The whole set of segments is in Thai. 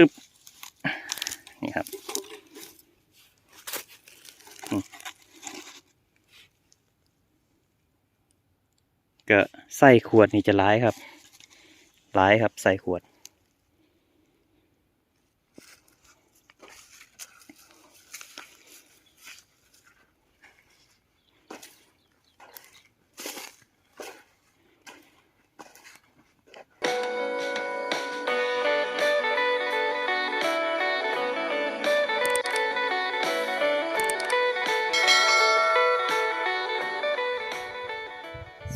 ปึ๊บนี่ครับก็ใส่ขวดนี่จะร้ายครับร้ายครับใส่ขวด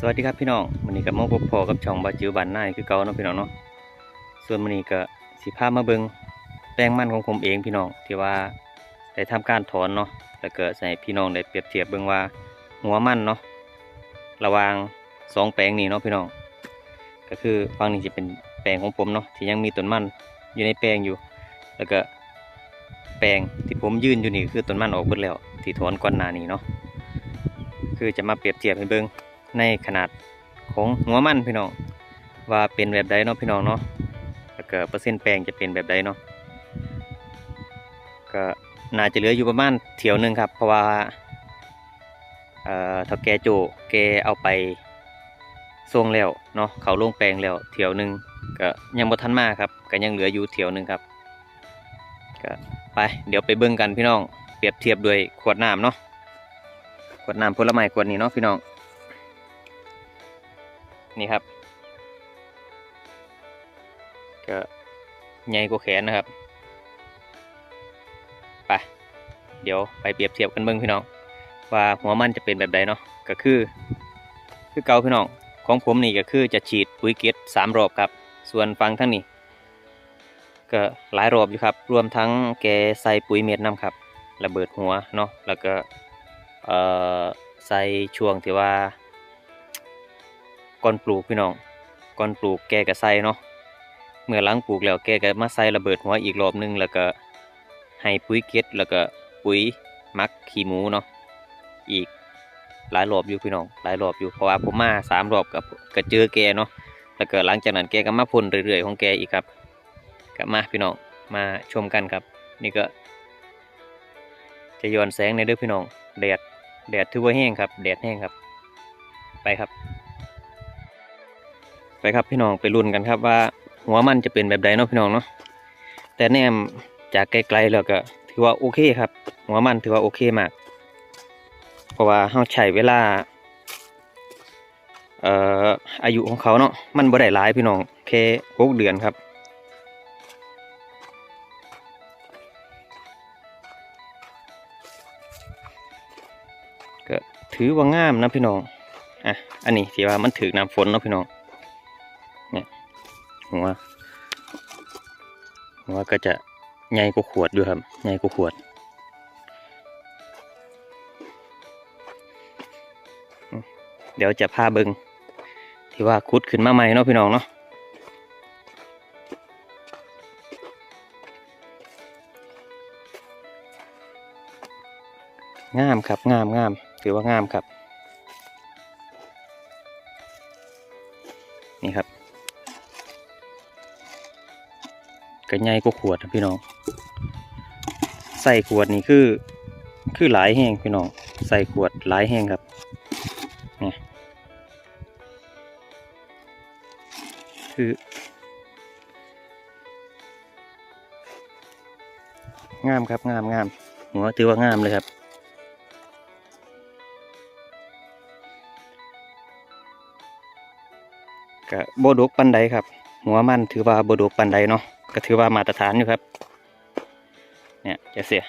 วัสดีครับพี่น้องวันนี้ก็มาพบพอกับช่องบาจิวบันนายคือเก่าเนาะพี่น้องเนาะส่วนวันนี้ก็สิพามาเบิงแป้งมันของผมเองพี่น้องที่ว่าได้ทำการถอนเนาะแล้วก็ใส่พี่น้องได้เปรียบเทียบเบิงว่าหัวมันเนาะระวางสองแปลงนี้เนาะพี่น้อง ก็คือฝั่งนี้จะเป็นแปลงของผมเนาะที่ยังมีต้นมันอยู่ในแปลงอยู่ แล้วก็แปลงที่ผมยื่นอยู่นี่คือต้นมันออกหมดแล้วที่ถอนก่อนหน้านี้เนาะคือจะมาเปรียบเทียบให้เบิง ในขนาดของหัวมันพี่น้อง ว่าเป็นแบบใดเนาะพี่น้องเนาะแล้วก็เปอร์เซ็นต์แปลงจะเป็นแบบใดเนาะก็น่าจะเหลืออยู่ประมาณเถียวหนึ่งครับ เพราะว่าเอ่อถ้าแกโจแกเอาไปส่งแล้วเนาะเขาลงแปลงแล้วเถียวหนึ่งก็ยังบ่ทันมาครับก็ยังเหลืออยู่เถียวหนึ่งครับก็ไปเดี๋ยวไปเบิ่งกันพี่น้องเปรียบเทียบด้วยขวดน้ำเนาะขวดน้ำผลไม้ขวดนี้เนาะพี่น้อง นี่ครับ ก็ใหญ่กว่าแขนนะครับ ไป เดี๋ยวไปเปรียบเทียบกันเบิ่งพี่น้อง ว่าหัวมันจะเป็นแบบใดเนาะ ก็คือ คือเกาพี่น้อง ของผมนี่ก็คือจะฉีดปุ๋ยเกตสามรอบครับ ส่วนฟังทั้งนี้ ก็หลายรอบอยู่ครับ รวมทั้งแกใส่ปุ๋ยเม็ดน้ำครับ ระเบิดหัวเนาะ แล้วก็ เอ่อ ใส่ช่วงที่ว่า ก่อนปลูกพี่น้องก่อนปลูกแกก็ใส่เนาะเมื่อหลังปลูกแล้วแกก็มาใส่ระเบิดหัวอีกรอบหนึงแล้วก็ให้ปุ๋ยเก็ดแล้วก็ปุ๋ยมักขี้หมูเนาะอีกหลายรอบอยู่พี่น้องหลายรอบอยู่เพราะว่าผมมาสามรอบกับก็เจอแกเนาะแล้วก็หลังจากนั้นแกก็มาพ่นเรื่อยๆของแกอีกครับก็มาพี่น้องมาชมกันครับ นี่ก็ จะย้อนแสงในเด้อพี่น้องแดดแดดถือว่าแห้งครับ แดดแห้งครับ ไปครับ ไปครับพี่น้องไปลุ้นกันครับว่าหัวมันจะเป็นแบบใดเนาะพี่น้องเนาะแต่แนมจากไกลๆแล้วก็ถือว่าโอเคครับ หัวมันถือว่าโอเคมาก เพราะว่าเขาใช้เวลาเอ่ออายุของเขาเนาะมันบ่ได้หลายพี่น้องแค่หกเดือนครับก็ถือว่างามนะพี่น้องอะอันนี้ที่ว่ามันถือน้ำฝนเนาะพี่น้อง หัวหัวก็จะใหญ่กว่าขวดด้วยครับใหญ่กว่าขวดเดี๋ยวจะพาเบิงที่ว่าคุดขึ้นมาใหม่เนาะพี่น้องเนาะงามครับงามงามถือว่างามครับ นี่ครับ ก็ใหญ่กว่าขวดนะพี่น้องใส่ขวดนี่คือคือหลายแห้งพี่น้องใส่ขวดหลายแห้งครับนี่คืองามครับงามงามหัวถือว่างามเลยครับก็โบดกปันใดครับ หัวมันถือว่าโบดกปันใดเนาะ ก็ถือว่ามาตรฐานอยู่ครับ เนี่ยจะเสีย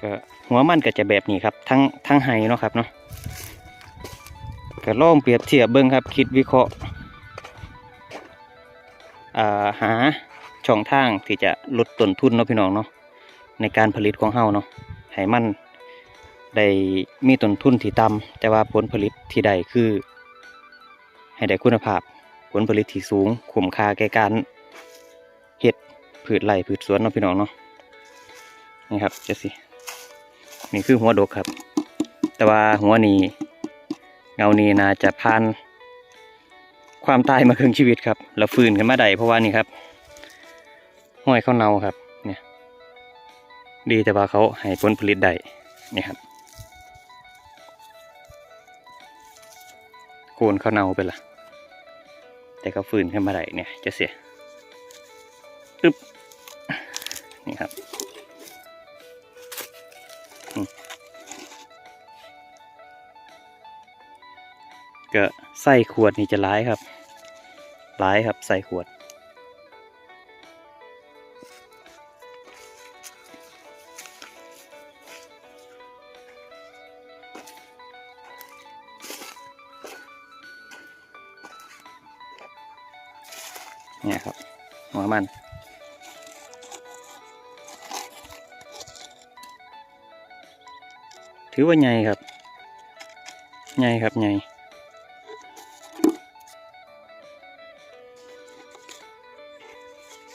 ก็หัวมันก็จะแบบนี้ครับ ทั้งทั้งไฮเนาะครับเนาะก็ลองเปรียบเทียบเบิ้งครับ คิดวิเคราะห์อ่าหา ช่องทางที่จะลดต้นทุนเนาะพี่น้องเนาะในการผลิตของเฮาเนาะให้มันได้มีต้นทุนที่ต่ำแต่ว่าผลผลิตที่ได้คือ ให้ได้คุณภาพ ผลผลิตที่สูงคุ้มค่าแก่การเฮ็ดพืพืชไร่พืชสวนเนาะพี่น้องเนาะนี่ครับเจะสินี่คือหัวดกครับ แต่ว่าหัวนี้เงานี้น่าจะผ่านความตายมาครึ่งชีวิตครับ แล้วฟื้นขึ้นมาได้เพราะว่านี่ครับ ห้อยเขาเนาครับ เนี่ย ดีแต่ว่าเขาให้ผลผลิตได้นี่ครับโคนเขาวเนาไปละแต่เขาฟื้นขึ้นมาได้เนี่ย จะเสียอึ๊บนี่ครับก็ใส่ขวดนี่จะร้ายครับร้ายครับใส่ขวด เนี่ยครับ หัวมัน ถือว่าใหญ่ครับ ใหญ่ครับใหญ่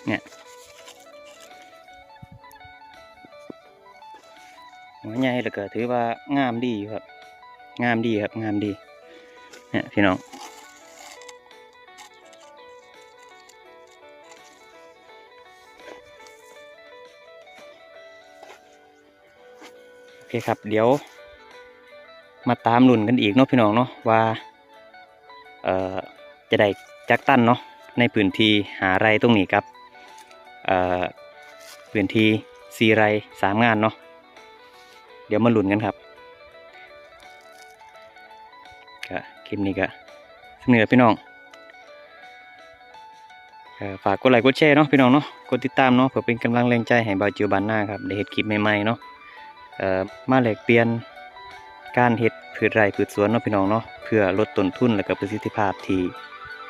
เนี่ยหัวใหญ่แล้วก็ถือว่างามดีครับ งามดีครับ งามดี เนี่ยพี่น้อง คครับ เดี๋ยว มาตามลุ่นกันอีกเนาะพี่น้องเนาะว่าเอ่อจะได้จักตันเนาะในพื้นที่หาไรตรงนี้ครับเอ่อพื้นที่สี่ไรสามงานเนาะเดี๋ยวมาลุ่นกันครับก็คลิปนี้ก็เสนอพี่น้องฝากกดไลค์กดแชร์เนาะพี่น้องเนาะกดติดตามเนาะเพื่อเป็นกำลังแรงใจให้บาวจิวบานหน้าครับได้เห็ดคลิปใหม่ๆเนาะ มาแลกเปลี่ยนการเฮ็ดพืชไร่พืชสวนเนาะพี่น้องเนาะเพื่อลดต้นทุนและก็ประสิทธิภาพที่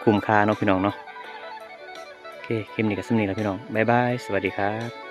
คุ้มค่าเนาะพี่น้องเนาะโอเคคลิปนี้ก็สำนี้แล้วพี่น้องบ๊ายบายสวัสดีครับ